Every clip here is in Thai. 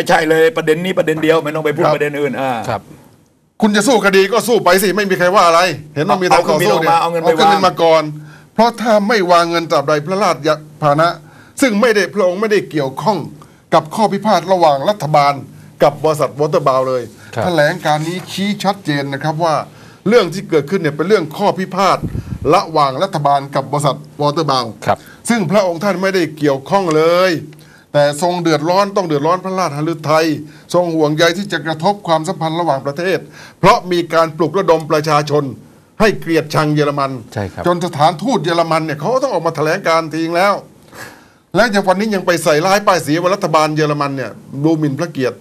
ให้ใช่เลยประเด็นนี้ประเด็นเดียวไม่ต้องไปพูดครับประเด็นอื่นอ่าครับ คุณจะสู้คดีก็สู้ไปสิไม่มีใครว่าอะไร เห็นว่ามีทางต่อสู้เนี่ยเอาเครื่องบินออกมาเอาเงินไปเครื่องบินวางมาก่อน เพราะถ้าไม่วางเงินตราบใดพระราชพาหนะ ซึ่งไม่ได้พระองค์ไม่ได้เกี่ยวข้องกับข้อพิพาทระหว่างรัฐบาล กับบริษัทวอเตอร์บาวเลยครับแถลงการนี้ชี้ชัดเจนนะครับว่าเรื่องที่เกิดขึ้นเนี่ยเป็นเรื่องข้อพิพาทระหว่างรัฐบาลกับบริษัทวอเตอร์บาวครับซึ่งพระองค์ท่านไม่ได้เกี่ยวข้องเลย แต่ทรงเดือดร้อนต้องเดือดร้อนพระราชหฤทัยทรงห่วงใยที่จะกระทบความสัมพันธ์ระหว่างประเทศ เพราะมีการปลุกระดมประชาชน ให้เกลียดชังเยอรมัน ใช่ครับ จนสถานทูตเยอรมันเนี่ยเขาก็ต้องออกมาแถลงการทีงแล้ว และอย่างวันนี้ยังไปใส่ร้ายป้ายสีว่ารัฐบาลเยอรมันเนี่ยดูหมิ่นพระเกียรติ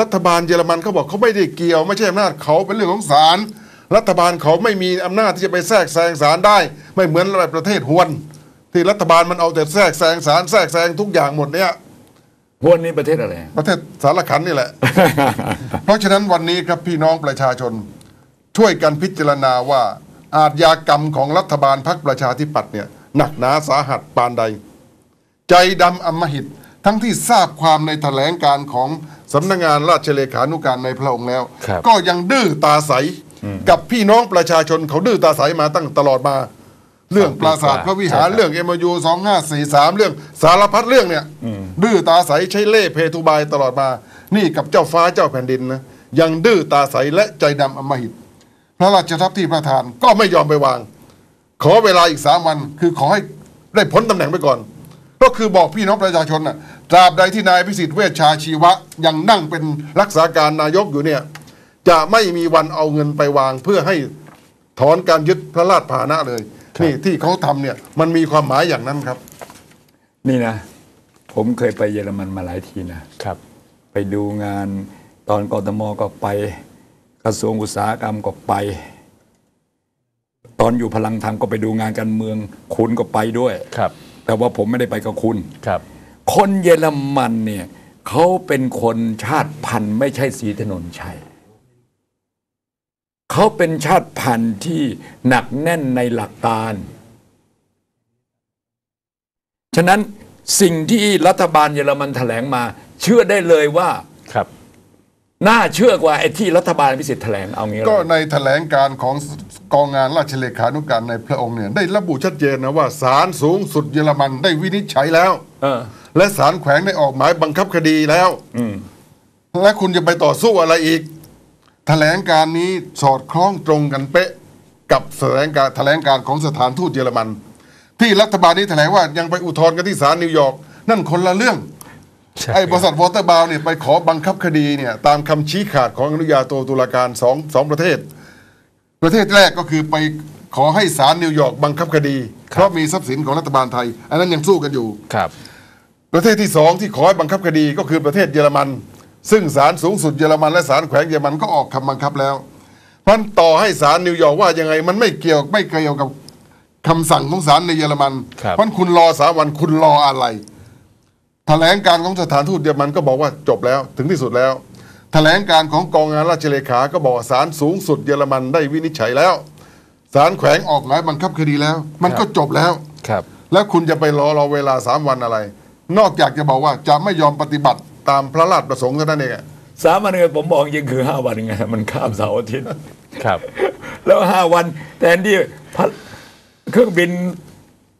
รัฐบาลเยอรมันเขาบอกเขาไม่ได้เกี่ยวไม่ใช่อำนาจเขาเป็นเรื่องของศาลรัฐบาลเขาไม่มีอำนาจที่จะไปแทรกแซงศาลได้ ไม่เหมือนประเทศฮวน ที่รัฐบาลมันเอาแต่แทรกแซงศาลแทรกแซงทุกอย่างหมดเนี่ย พวกนี้ประเทศอะไร ประเทศสารขันนี่แหละ เพราะฉะนั้นวันนี้ครับพี่น้องประชาชน ช่วยกันพิจารณาว่า อาทยากรรมของรัฐบาลพรรคประชาธิปัตย์เนี่ยหนักหนาสาหัสปานใด ใจดำอำมหิต ทั้งที่ทราบความในแถลงการของสำนักงานราชเลขานุการในพระองค์แล้วครับก็ยังดื้อตาใส กับพี่น้องประชาชนเขาดื้อตาใสมาตั้งตลอดมา เรื่องปราสาทพระวิหารใช่ครับเรื่อง MOU 2543เรื่องสารพัดเรื่องเนี่ยดื้อตาใสใช้เล่ห์เพทุบายตลอดมา นี่กับเจ้าฟ้าเจ้าแผ่นดินนะยังดื้อตาใสและใจดำอำมหิต พระราชทัพที่ประทานก็ไม่ยอมไปวาง ขอเวลาอีกสามวันคือขอให้ได้พ้นตำแหน่งไปก่อน ก็คือบอกพี่น้องประชาชนน่ะตราบใดที่นายพิสิทธิ์เวชชาชีวะ ยังนั่งเป็นรักษาการนายกอยู่เนี่ยจะไม่มีวันเอาเงินไปวางเพื่อให้ถอนการยึดพระราชพาหนะเลย นี่ที่เขาทำเนี่ยมันมีความหมายอย่างนั้นครับ นี่นะ ผมเคยไปเยอรมันมาหลายทีนะครับ ไปดูงานตอนกทมก็ไป กระทรวงอุตสาหกรรมก็ไป ตอนอยู่พลังธรรมก็ไปดูงานการเมือง คุณก็ไปด้วยครับ แต่ว่าผมไม่ได้ไปกับคุณครับ คนเยอรมันเนี่ยเขาเป็นคนชาติพันธุ์ไม่ใช่สีถนนชัย เขาเป็นชาติพันธุ์ที่หนักแน่นในหลักการ ฉะนั้นสิ่งที่รัฐบาลเยอรมันแถลงมา เชื่อได้เลยว่าครับ น่าเชื่อกว่าไอ้ที่รัฐบาลพิสิทธิ์แถลงเอางี้ก็เลยในแถลงการของกองงานราชเลขานุการในพระองค์เนี่ย ได้ระบุชัดเจนนะว่าศาลสูงสุดเยอรมันได้วินิจฉัยแล้วเออและศาลแขวงได้ออกหมายบังคับคดีแล้วอืมและคุณจะไปต่อสู้อะไรอีก แถลงการนี้สอดคล้องตรงกันเป๊ะกับแถลงการแถลงการของสถานทูตเยอรมัน ที่รัฐบาลนี้แถลงว่ายังไปอุทธรณ์กันที่ศาลนิวยอร์กนั่นคนละเรื่องใช่ไอ้บริษัทวอเตอร์บาวเนี่ยไปขอบังคับคดีเนี่ยตามคำชี้ขาดของอนุญาโตตุลาการสองสองประเทศ ประเทศแรกก็คือไปขอให้ศาลนิวยอร์กบังคับคดี เพราะมีทรัพย์สินของรัฐบาลไทย อันนั้นยังสู้กันอยู่ครับ ประเทศที่สองที่ขอให้บังคับคดีก็คือประเทศเยอรมัน ซึ่งศาลสูงสุดเยอรมันและศาลแขวงเยอรมันก็ออกคำบังคับแล้วมันต่อให้ศาลนิวยอร์กว่ายังไง มันไม่เกี่ยวไม่เกี่ยวกับคำสั่งของศาลในเยอรมันครับเพราะคุณรอสามวันคุณรออะไรแถลงการของสถานทูตเยอรมันก็บอกว่าจบแล้วถึงที่สุดแล้วแถลงการของกองงานราชเลขา ก็บอกว่าศาลสูงสุดเยอรมันได้วินิจฉัยแล้วศาลแขวงออกหมายบังคับคดีแล้ว มันก็จบแล้วครับ แล้วคุณจะไปรอรอเวลาสามวันอะไร นอกจากจะบอกว่าจะไม่ยอมปฏิบัติ ตามพระราชประสงค์เท่านั้นเองอะสามวันเองผมบอกจริงคือห้าวันไงมันข้ามเสาร์อาทิตย์ครับ แล้วห้าวันแทนที่พระเครื่องบิน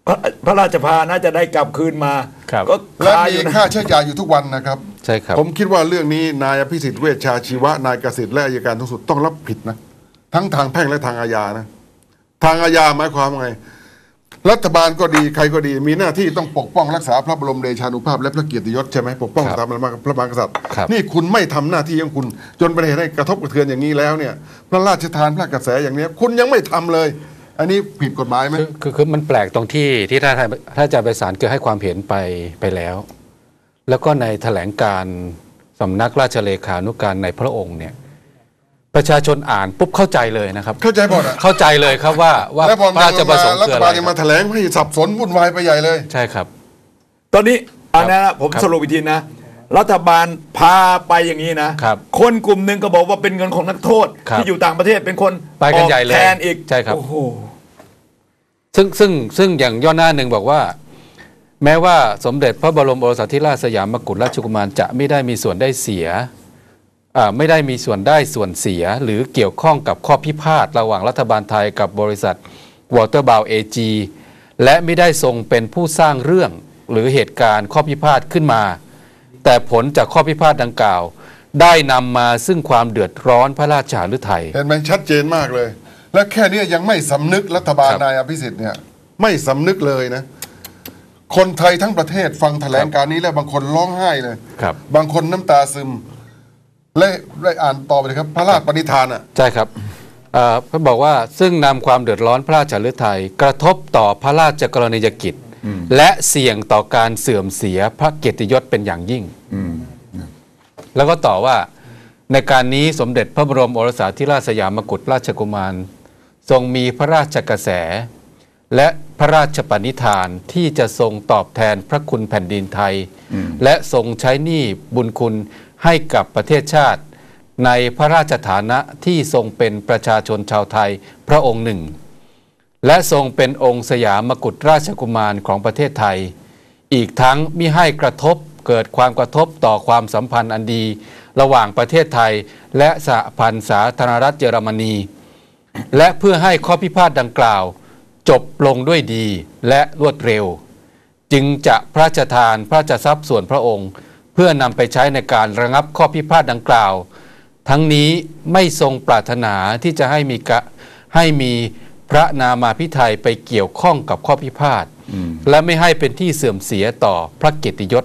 พระพระราชพานะจะได้กลับคืนมาครับ ก็และคาอมียู่นะค่าใช้จ่ายอยู่ทุกวันนะครับ ใช่ครับ ผมคิดว่าเรื่องนี้นายอภิสิทธิ์เวชชาชีวะนายเกษตรและอัยการสูงสุดต้องรับผิดนะ ทั้งทางแพ่งและทางอาญานะ ทางอาญาหมายความว่าไง รัฐบาลก็ดีใครก็ดีมีหน้าที่ต้องปกป้องรักษาพระบรมเดชานุภาพและพระเกียรติยศใช่ไหมปกป้องครับสถาบันพระมหากษัตริย์ครับนี่คุณไม่ทำหน้าที่ของคุณ จนเป็นเหตุให้กระทบกระเทือนอย่างนี้แล้วเนี่ยพระราชทานพระกระแสอย่างเนี้ยคุณยังไม่ทำเลย อันนี้ผิดกฎหมายไหมคือคือคือมันแปลกตรงที่ที่ถ้าถ้าถ้าจะไปศาลเกิดให้ความเห็นไปไปแล้ว แล้วก็ในแถลงการสำนักราชเลขานุการในพระองค์เนี่ย ประชาชนอ่านปุ๊บเข้าใจเลยนะครับ เข้าใจหมดอะเข้าใจเลยครับว่าว่าแล้วพอพระราชประสงค์รัคือฐอะไรบาลยังมาแถลงให้สับสนวุ่นวายไปใหญ่เลย ใช่ครับ ตอนนี้อันนั้นนะผมครับสรุปอีกทีนะ รัฐบาลพาไปอย่างนี้นะครับคนกลุ่มหนึ่งก็บอกว่าเป็นเงินของนักโทษ ครับที่อยู่ต่างประเทศเป็นคนไปกันใหญ่เลยออแทนอีกใช่ครับ โอ้โห ซึ่งซึ่งซึ่งอย่างย่อหน้าหนึ่งบอกว่า แม้ว่าสมเด็จพระบรมโอรสาธิราชสยามกุฎราชกุมารจะไม่ได้มีส่วนได้เสียอ่า ไม่ได้มีส่วนได้ส่วนเสีย หรือเกี่ยวข้องกับข้อพิพาทระหว่างรัฐบาลไทยกับบริษัทวอเตอร์บาวเอจีและไม่ได้ทรงเป็นผู้สร้างเรื่องหรือเหตุการณ์ข้อพิพาทขึ้นมา แต่ผลจากข้อพิพาทดังกล่าว ได้นำมาซึ่งความเดือดร้อนพระราชาฤทัยเห็นไหมชัดเจนมากเลย และแค่เนี้ยยังไม่สำนึกรัฐบาลครับนายอภิสิทธิ์เนี่ยไม่สำนึกเลยนะ คนไทยทั้งประเทศฟังแถลงการณ์นี้แล้วบางคนร้องไห้เลยครับบางคนน้ำตาซึม และได้อ่านต่อไปเลยครับ พระราชปณิธานอะ ใช่ครับเอ่อเขาบอกว่าซึ่งนำความเดือดร้อนพระราชฤทัยกระทบต่อพระราชกรณียกิจ และเสี่ยงต่อการเสื่อมเสียพระเกียรติยศเป็นอย่างยิ่งแล้วก็ต่อว่าในการนี้สมเด็จพระบรมโอรสาธิราชสยามกุฎราชกุมาร ทรงมีพระราชกระแส และพระราชปณิธานที่จะทรงตอบแทนพระคุณแผ่นดินไทย และทรงใช้หนี้บุญคุณ ให้กับประเทศชาติ ในพระราชฐานะที่ทรงเป็นประชาชนชาวไทยพระองค์หนึ่ง และทรงเป็นองค์สยามกุฎราชกุมารของประเทศไทย อีกทั้งมิให้กระทบเกิดความกระทบต่อความสัมพันธ์อันดี ระหว่างประเทศไทย และสหพันธ์สาธารณรัฐเยอรมนี และเพื่อให้ข้อพิพาทดังกล่าว จบลงด้วยดีและรวดเร็ว จึงจะพระราชทานพระราชทรัพย์ส่วนพระองค์ พื่อนำไปใช้ในการระงับข้อพิพาทดังกล่าว ทั้งนี้ไม่ทรงปรารถนาที่จะให้มีกะให้มีพระนามาพิไทยไปเกี่ยวข้องกับข้อพิพาทและไม่ให้เป็นที่เสื่อมเสียต่อพระเกียรติยศ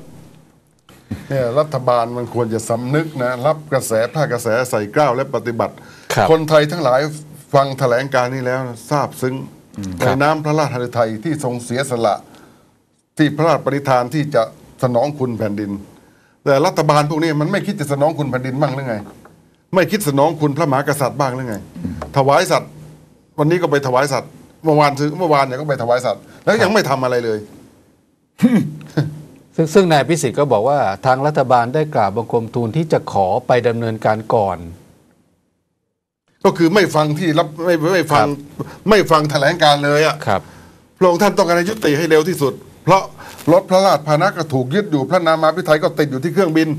เนี่ยรัฐบาลมันควรจะสำนึกนะ รับกระแสผ้ากระแสใส่เกล้าวและปฏิบัติครับคนไทยทั้งหลายฟังแถลงการนี้แล้วนะทราบซึ้งในน้ำพระราชหฤทัยที่ทรงเสียสละ ที่พระราชปณิธานที่จะสนองคุณแผ่นดิน แต่รัฐบาลพวกนี้มันไม่คิดจะสนองคุณแผ่นดินบ้างหรือไง ไม่คิดสนองคุณพระมหากษัตริย์บ้างหรือไง ถวายสัตว์ วันนี้ก็ไปถวายสัตว์เมื่อวานซื้อเมื่อวานเนี่ยก็ไปถวายสัตว์ แล้วยังไม่ทำอะไรเลย ซึ่งซึ่งนายพิสิทธิ์ก็บอกว่า ทางรัฐบาลได้กราบบังคมทูลที่จะขอไปดำเนินการก่อน ก็คือไม่ฟังที่รับไม่ไม่ฟังไม่ฟังแถลงการเลยอะครับพระองค์ท่านต้องการให้ยุติให้เร็วที่สุด เพราะรถพระราชพาหนะก็ถูกยึดอยู่พระนามาพิไทยก็ติดอยู่ที่เครื่องบิน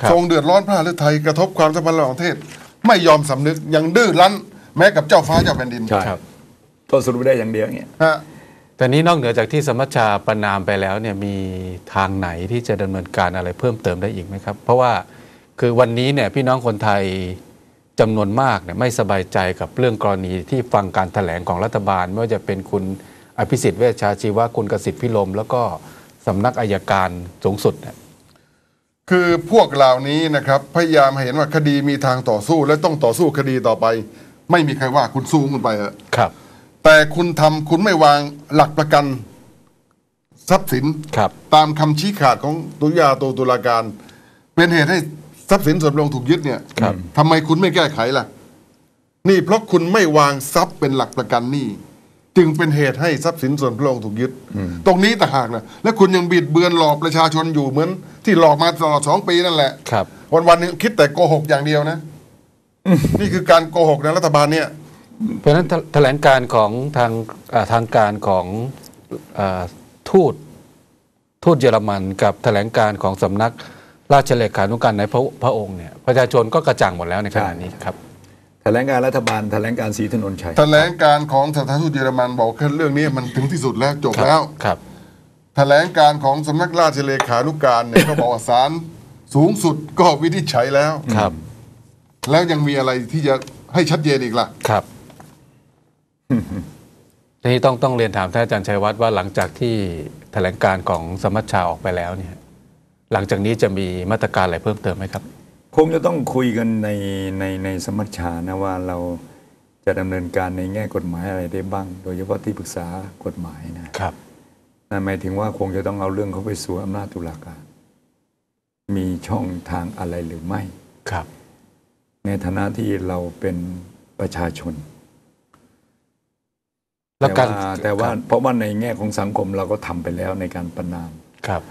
ครับทรงเดือดร้อนพระฤทัยกระทบความสัมพันธ์ระหว่างประเทศ ไม่ยอมสำนึกยังดื้อรั้น แม้กับเจ้าฟ้าเจ้าแผ่นดินใช่ครับก็สรุปได้อย่างเดียวเนี่ยฮะแต่นี้นอกเหนือจากที่สมัชชาประนามไปแล้วเนี่ยมีทางไหนที่จะดำเนินการอะไรเพิ่มเติมได้อีกไหมครับ เพราะว่าคือวันนี้เนี่ยพี่น้องคนไทยจำนวนมากเนี่ยไม่สบายใจกับเรื่องกรณีที่ฟังการถแถลงของรัฐบาลไม่ว่าจะเป็นคุณ อภิสิทธิ์เวชชาชีวะคุณกสิทธิ์พิลม แล้วก็สำนักอายการสูงสุดเนี่ยคือพวกเหล่านี้นะครับพยายามให้เห็นว่าคดีมีทางต่อสู้ และต้องต่อสู้คดีต่อไป ไม่มีใครว่าคุณสู้คุณไปเถอะครับ แต่คุณทำคุณไม่วางหลักประกันทรัพย์สินครับตามคำชี้ขาดของตุลาตัวตุลาการ เป็นเหตุให้ทรัพย์สินส่วนรวมถูกยึดเนี่ยครับทำไมคุณไม่แก้ไขล่ะ นี่เพราะคุณไม่วางทรัพย์เป็นหลักประกันหนี่ จึงเป็นเหตุให้ทรัพย์สินส่วนพระองค์ถูกยึด ตรงนี้ต่างหากนะและคุณยังบิดเบือนหลอกประชาชนอยู่เหมือน ที่หลอกมาตลอดสองปีนั่นแหละครับ วันวันๆหนึงคิดแต่โกหกอย่างเดียวนะนี่คือการโกหกในรัฐบาลเนี่ย เพราะฉะนั้นแถแถลงการของทางอ่าทางการของอาทูตทูตเยอรมันกับแถลงการของสำนักราชเลขานุการในพระพระองค์เนี่ยประชาชนก็กระจ่างหมดแล้วในขณะนี้ครับแถลงการรัฐบาลแถลงการสีถนนชัยแถลงการของสถานทูตเยอรมันบอกแค่เรื่องนี้มันถึงที่สุดแล้วจบแล้วครับแถลงการของสำนักราชเลขานุการเนี่ยก็บอกว่าศาลสูงสุดก็วินิจฉัยแล้วครับ แล้วยังมีอะไรที่จะให้ชัดเจนอีกล่ะครับทีนี้ต้องต้องเรียนถามท่านอาจารย์ชัยวัฒน์ว่าหลังจากที่แถลงการของสมัชชาออกไปแล้วเนี่ย หลังจากนี้จะมีมาตรการอะไรเพิ่มเติมไหมครับ คงจะต้องคุยกันในในในสมัชชานะว่าเราจะดำเนินการในแง่กฎหมายอะไรได้บ้าง โดยเฉพาะที่ปรึกษากฎหมายนะครับนั่นหมายถึงว่าคงจะต้องเอาเรื่องเขาไปสู่อำนาจตุลาการ มีช่องทางอะไรหรือไม่ครับ ในฐานะที่เราเป็นประชาชนแล้วแต่การว่าแต่ว่าเพราะว่าในแง่ของสังคมเราก็ทำไปแล้วในการประนามครับ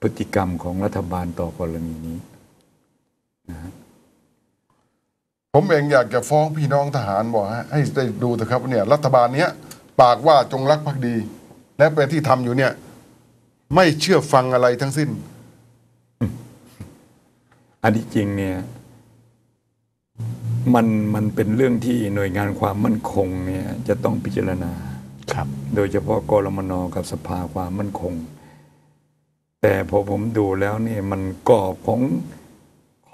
พฤติกรรมของรัฐบาลต่อกรณีนี้ ผมเองอยากจะฟ้องพี่น้องทหารบอกให้ให้ได้ดูเถอะครับว่าเนี่ยรัฐบาลเนี้ยปากว่าจงรักภักดี และเป็นที่ทำอยู่เนี่ย ไม่เชื่อฟังอะไรทั้งสิ้น อันที่จริงเนี่ย มันมันเป็นเรื่องที่หน่วยงานความมั่นคงเนี่ย จะต้องพิจารณา ครับ โดยเฉพาะกรมนกับสภาความมั่นคง แต่พอผมดูแล้วเนี่ยมันกรอบของ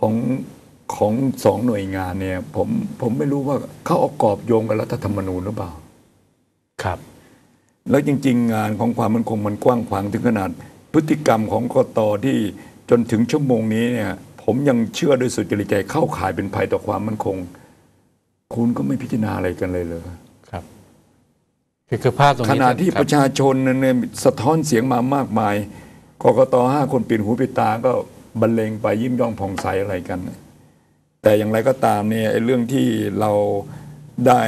ของของสองหน่วยงานเนี่ย ผมผมไม่รู้ว่าเขาเอากรอบโยงกับรัฐธรรมนูญหรือเปล่า ครับ แล้วจริง ๆ งานของความมั่นคงมันกว้างขวางถึงขนาด พฤติกรรมของกตที่จนถึงชั่วโมงนี้เนี่ย ผมยังเชื่อด้วยสุจริตใจเข้าข่ายเป็นภัยต่อความมั่นคง คุณก็ไม่พิจารณาอะไรกันเลยเลยครับคือคือภาพตรงขนี้ณะที่คปรับระชาชนเนี่ยสะท้อนเสียงมามากมายกกตห้าคนปิดหูปิดตาก็ บรรเลงไปยิ้มย่องผ่องใสอะไรกัน แต่อย่างไรก็ตามเนี่ยไอ้เรื่องที่เราได้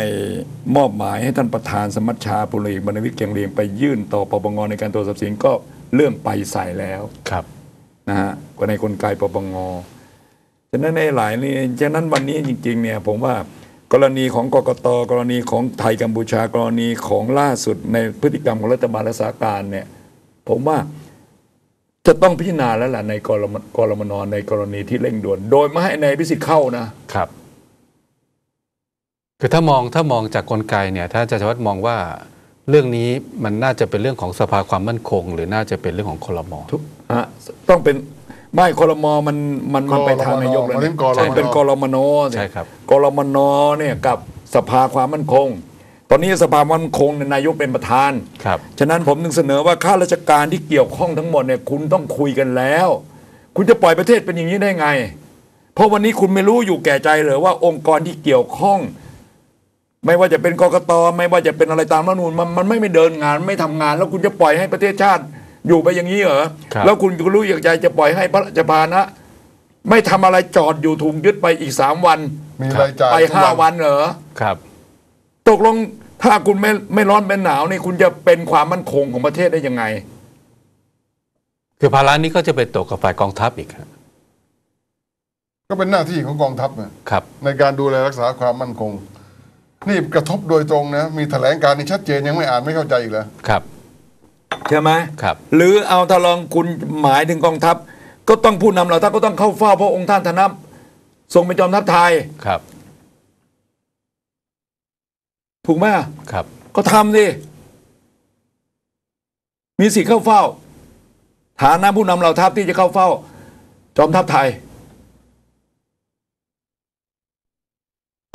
มอบหมายให้ท่านประธานสมัชชาปุริบรรณวิทย์เกียงเรียงไปยื่นต่อปปงในการตรวจสอบเสียงก็เริ่มไปใส่แล้วครับนะฮะก็ในกลไกปปงฉะนั้นในหลายนี่ฉะนั้นวันนี้จริงๆเนี่ยผมว่ากรณีของกกตกรณีของไทยกัมพูชากรณีของล่าสุดในพฤติกรรมของรัฐบาลรักษาการเนี่ยผมว่า จะต้องพิจารณาแล้วล่ะในกรมกรมนในกรณีที่เร่งด่วน โดยไม่ให้ในายพิสิทธิ์เข้านะครับ คือถ้ามองถ้ามองจากกลไกเนี่ย ถ้าอาจะวัฒน์มองว่าเรื่องนี้มันน่าจะเป็นเรื่องของสภาความมั่นคง หรือน่าจะเป็นเรื่องของคลมทุกฮะต้องเป็นไม่คอรมอมันมันมันไปทางนายกเลยมันเป็นกรมนใช่เป็นกรมนสิใช่ครับกรมนเนี่ยกับสภาความมั่นคง ตอนนี้สภาความมั่นคงเนี่ยนายกเป็นประธาน ครับ ฉะนั้นผมนึงเสนอว่าข้าราชการที่เกี่ยวข้องทั้งหมดเนี่ยคุณต้องคุยกันแล้ว คุณจะปล่อยประเทศเป็นอย่างนี้ได้ไง เพราะวันนี้คุณไม่รู้อยู่แก่ใจเลยว่าองค์กรที่เกี่ยวข้อง ไม่ว่าจะเป็นกกตไม่ว่าจะเป็นอะไรตามรัฐธรรมนูญมันมันไม่ไม่เดินงานไม่ทำงาน แล้วคุณจะปล่อยให้ประเทศชาติอยู่ไปอย่างนี้เหรอครับ แล้วคุณก็รู้อย่างใจจะปล่อยให้พระราชพานะ ไม่ทำอะไรจอดอยู่ถูกยึดไปอีกสามวันมีรายจ่ายไปทุกห้าวันเหรอ ครับ ตกลง ถ้าคุณไม่ไม่ร้อนเป็นหนาวนี่คุณจะเป็นความมั่นคงของประเทศได้ยังไง คือภาระนี้ก็จะไปตกกับฝ่ายกองทัพอีกครับก็เป็นหน้าที่ของกองทัพนะครับ ในการดูแลรักษาความมั่นคง นี่กระทบโดยตรงนะ มีแถลงการณ์นี่ชัดเจนยังไม่อ่านไม่เข้าใจอีกแล้วครับ ใช่ไหมครับ หรือเอาถ้าลองคุณหมายถึงกองทัพ ก็ต้องผู้นำเราทัพก็ต้องเข้าเฝ้าพระองค์ท่านธนบทรงเป็นจอมทัพไทยครับ ถูกไหมครับ ก็ทำดิมีสิทธิ์เข้าเฝ้า ฐานะผู้นำเราทัพที่จะเข้าเฝ้า จอมทัพไทย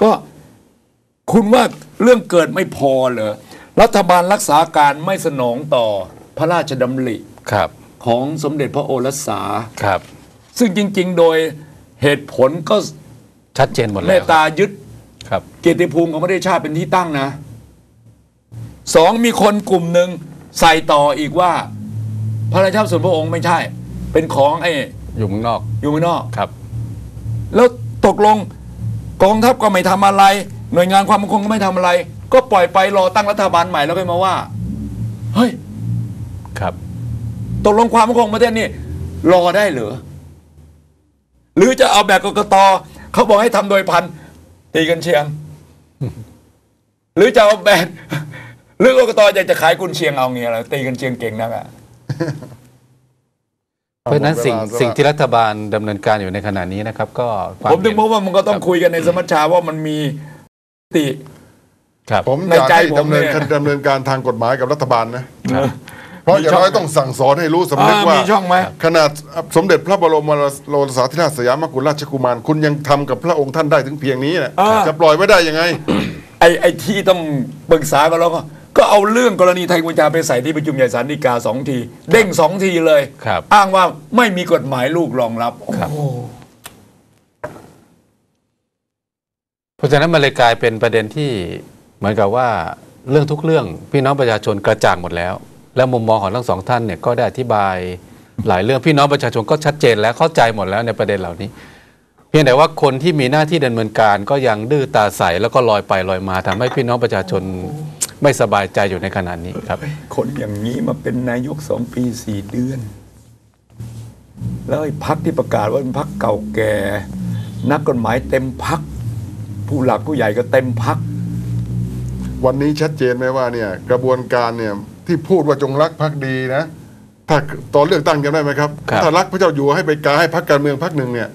ก็คุณว่าเรื่องเกิดไม่พอเหรอ รัฐบาลรักษาการไม่สนองต่อพระราชดำริครับ ของสมเด็จพระโอรสาครับ ซึ่งจริง ๆ โดยเหตุผลก็ชัดเจนหมดเมแล้วตตายึด ครับเกียรติภูมิของประเทศชาติเป็นที่ตั้งนะสองมีคนกลุ่มหนึ่งใส่ต่ออีกว่า พระราชาส่วนพระองค์ไม่ใช่ เป็นของไอ้อยู่เมืองนอกอยู่เมืองนอกครับ แล้วตกลงกองทัพก็ไม่ทำอะไร หน่วยงานความมั่นคงก็ไม่ทำอะไร ก็ปล่อยไปรอตั้งรัฐบาลใหม่แล้วก็มาว่าเฮ้ยครับ ตกลงความมั่นคงประเทศนี่รอได้เหรอหรือจะเอาแบบกกตเขาบอกให้ทำโดยพัน ตีกันเชียง หรือจะเอาแบบหรือกกตอยากจะขายกุนเชียงเอาเงี้ยแล้วตีกันเชียงเก่งนักอะเพราะฉะนั้นสิ่งหมดเวลาสิ่งที่รัฐบาลดำเนินการอยู่ในขณะนี้นะครับ ก็ควาผมถึงเห็นบอกว่ามันก็ต้องคุยกันในสมัชชาว่ามันมีติ ครับ ผมในอยากใจให้ผมดำเนินเนี่ยดำเนินการทางกฎหมายกับรัฐบาลนะครับ เพราะอย่างน้อยต้องสั่งสอนให้รู้สำนึกอ่าว่ามีช่องไหมขนาดสมเด็จพระบรมโลสาธิราชสยามกุฎราชกุมาร คุณยังทำกับพระองค์ท่านได้ถึงเพียงนี้นะอ่าจะปล่อยไว้ได้ยังไง ไอ้ไอ้ที่ต้องปรึกษากันแล้วก็ก็เอาเรื่องกรณีไทยกัมพูชาไปใส่ที่ประชุมใหญ่ศาลฎีกาสองที เด้งสองทีเลยครับอ้างว่าไม่มีกฎหมายลูกรองรับครับโอ้โหเพราะฉะนั้นมันเลยกลายเป็นประเด็นที่เหมือนกับว่าเรื่องทุกเรื่องพี่น้องประชาชนกระจ่างหมดแล้ว แล้วมุมมองของทั้งสองท่านเนี่ยก็ได้อธิบายหลายเรื่องพี่น้องประชาชนก็ชัดเจนแล้วเข้าใจหมดแล้วในประเด็นเหล่านี้ เพียงแต่ว่าคนที่มีหน้าที่ดำเนินการก็ยังดื้อตาใสแล้วก็ลอยไปลอยมาทำให้พี่น้องประชาชนไม่สบายใจอยู่ในขณะนี้ครับ คนอย่างนี้มาเป็นนายกสองปีสี่เดือน แล้วไอ้พักที่ประกาศว่าเป็นพักเก่าแก่ นักกฎหมายเต็มพัก ผู้หลักผู้ใหญ่ก็เต็มพัก วันนี้ชัดเจนไหมว่าเนี่ยกระบวนการเนี่ย ที่พูดว่าจงรักภักดีนะถ้าตอนเลือกตั้งจำได้ไหมครับครับถ้ารักพระเจ้าอยู่หัวให้ไปกาให้พรรคการเมืองพรรคหนึ่งเนี่ย